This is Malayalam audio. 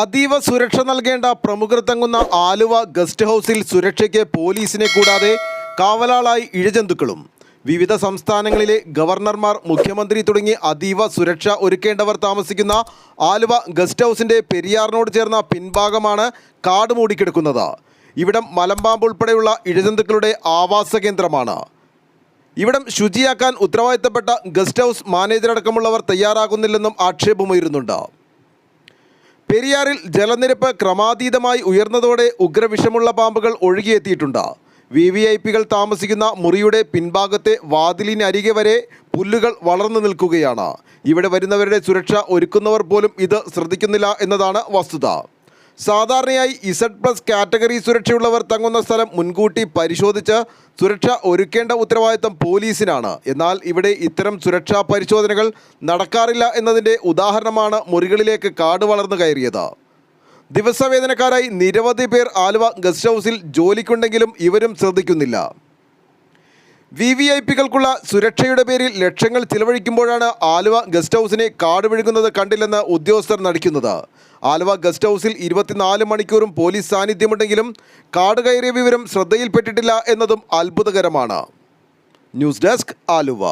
അതീവ സുരക്ഷ നൽകേണ്ട പ്രമുഖർ തങ്ങുന്ന ആലുവ ഗസ്റ്റ് ഹൗസിൽ സുരക്ഷയ്ക്ക് പോലീസിനെ കൂടാതെ കാവലാളായി ഇഴജന്തുക്കളും. വിവിധ സംസ്ഥാനങ്ങളിലെ ഗവർണർമാർ മുഖ്യമന്ത്രി തുടങ്ങി അതീവ സുരക്ഷ ഒരുക്കേണ്ടവർ താമസിക്കുന്ന ആലുവ ഗസ്റ്റ് ഹൗസിന്റെ പെരിയാറിനോട് ചേർന്ന പിൻഭാഗമാണ് കാട് മൂടിക്കിടക്കുന്നത്. ഇവിടം മലമ്പാമ്പ് ഉൾപ്പെടെയുള്ള ഇഴജന്തുക്കളുടെ ആവാസ കേന്ദ്രമാണ്. ഇവിടം ശുചിയാക്കാൻ ഉത്തരവാദിത്തപ്പെട്ട ഗസ്റ്റ് ഹൗസ് മാനേജറടക്കമുള്ളവർ തയ്യാറാകുന്നില്ലെന്നും ആക്ഷേപമുയരുന്നുണ്ട്. പെരിയാറിൽ ജലനിരപ്പ് ക്രമാതീതമായി ഉയർന്നതോടെ ഉഗ്രവിഷമുള്ള പാമ്പുകൾ ഒഴുകിയെത്തിയിട്ടുണ്ട്. വി വി ഐ പികൾ താമസിക്കുന്ന മുറിയുടെ പിൻഭാഗത്തെ വാതിലിനരികെ വരെ പുല്ലുകൾ വളർന്നു നിൽക്കുകയാണ്. ഇവിടെ വരുന്നവരുടെ സുരക്ഷ ഒരുക്കുന്നവർ പോലും ഇത് ശ്രദ്ധിക്കുന്നില്ല എന്നതാണ് വസ്തുത. സാധാരണയായി ഇസഡ് പ്ലസ് കാറ്റഗറി സുരക്ഷയുള്ളവർ തങ്ങുന്ന സ്ഥലം മുൻകൂട്ടി പരിശോധിച്ച് സുരക്ഷ ഒരുക്കേണ്ട ഉത്തരവാദിത്തം പോലീസിനാണ്. എന്നാൽ ഇവിടെ ഇത്തരം സുരക്ഷാ പരിശോധനകൾ നടക്കാറില്ല എന്നതിന്റെ ഉദാഹരണമാണ് മുറികളിലേക്ക് കാട് വളർന്നു കയറിയത്. ദിവസവേതനക്കാരായി നിരവധി പേർ ആലുവ ഗസ്റ്റ് ഹൗസിൽ ജോലിക്കുണ്ടെങ്കിലും ഇവരും ശ്രദ്ധിക്കുന്നില്ല. വി വി ഐ പികൾക്കുള്ള സുരക്ഷയുടെ പേരിൽ ലക്ഷങ്ങൾ ചിലവഴിക്കുമ്പോഴാണ് ആലുവ ഗസ്റ്റ് ഹൗസിനെ കാട് വിഴുങ്ങുന്നത് കണ്ടില്ലെന്ന് ഉദ്യോഗസ്ഥർ നടിക്കുന്നത്. ആലുവ ഗസ്റ്റ് ഹൗസിൽ ഇരുപത്തിനാല് മണിക്കൂറും പോലീസ് സാന്നിധ്യമുണ്ടെങ്കിലും കാട് കയറിയ വിവരം ശ്രദ്ധയിൽപ്പെട്ടിട്ടില്ല എന്നതും അത്ഭുതകരമാണ്. News desk Aluva.